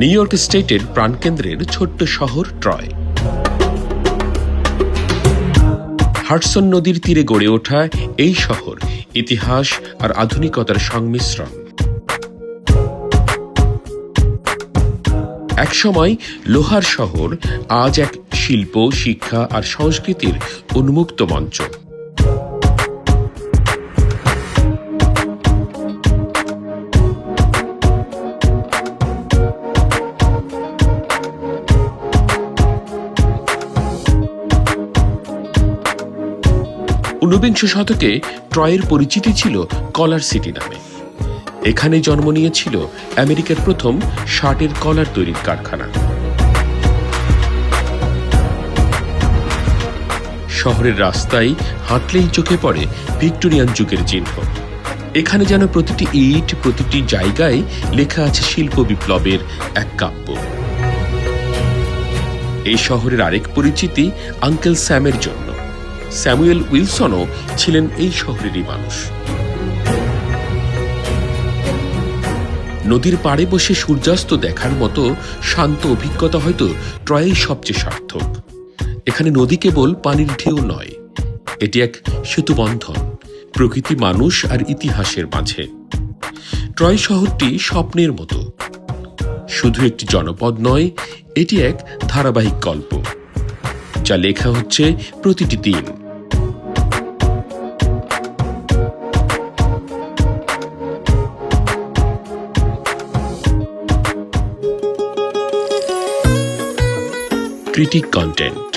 New York স্টেটের প্রাণকেন্দ্রের ছোট্ট শহর ট্রয় হাডসন নদীর তীরে গড়ে ওঠা এই শহর ইতিহাস আর আধুনিকতার সংমিশ্রণ। একসময় লোহার শহর আজ এক শিল্প, শিক্ষা আর সংস্কৃতির উন্মুক্ত মঞ্চ। ঊনবিংশ শতকে ট্রয়ের পরিচিতি ছিল কলার সিটি নামে। এখানে জন্ম নিয়েছিল আমেরিকার প্রথম শার্টের কলার তৈরির কারখানা। শহরের রাস্তায় হাঁটলেই চোখে পড়ে ভিক্টোরিয়ান যুগের চিহ্ন। এখানে যেন প্রতিটি ইট, প্রতিটি জায়গায় লেখা আছে শিল্প বিপ্লবের এক কাব্য। এই শহরের আরেক পরিচিতি আঙ্কেল স্যামের জন্য। স্যামুয়েল উইলসনও ছিলেন এই শহরেরই মানুষ। নদীর পাড়ে বসে সূর্যাস্ত দেখার মতো শান্ত অভিজ্ঞতা হয়তো ট্রয়েই সবচেয়ে সার্থক। এখানে নদী কেবল পানির ঢেউ নয়, এটি এক সেতুবন্ধন, প্রকৃতি মানুষ আর ইতিহাসের মাঝে। ট্রয় শহরটি স্বপ্নের মতো। শুধু একটি জনপদ নয়, এটি এক ধারাবাহিক গল্প। যা লেখা হচ্ছে প্রতিটি দিন। Critic content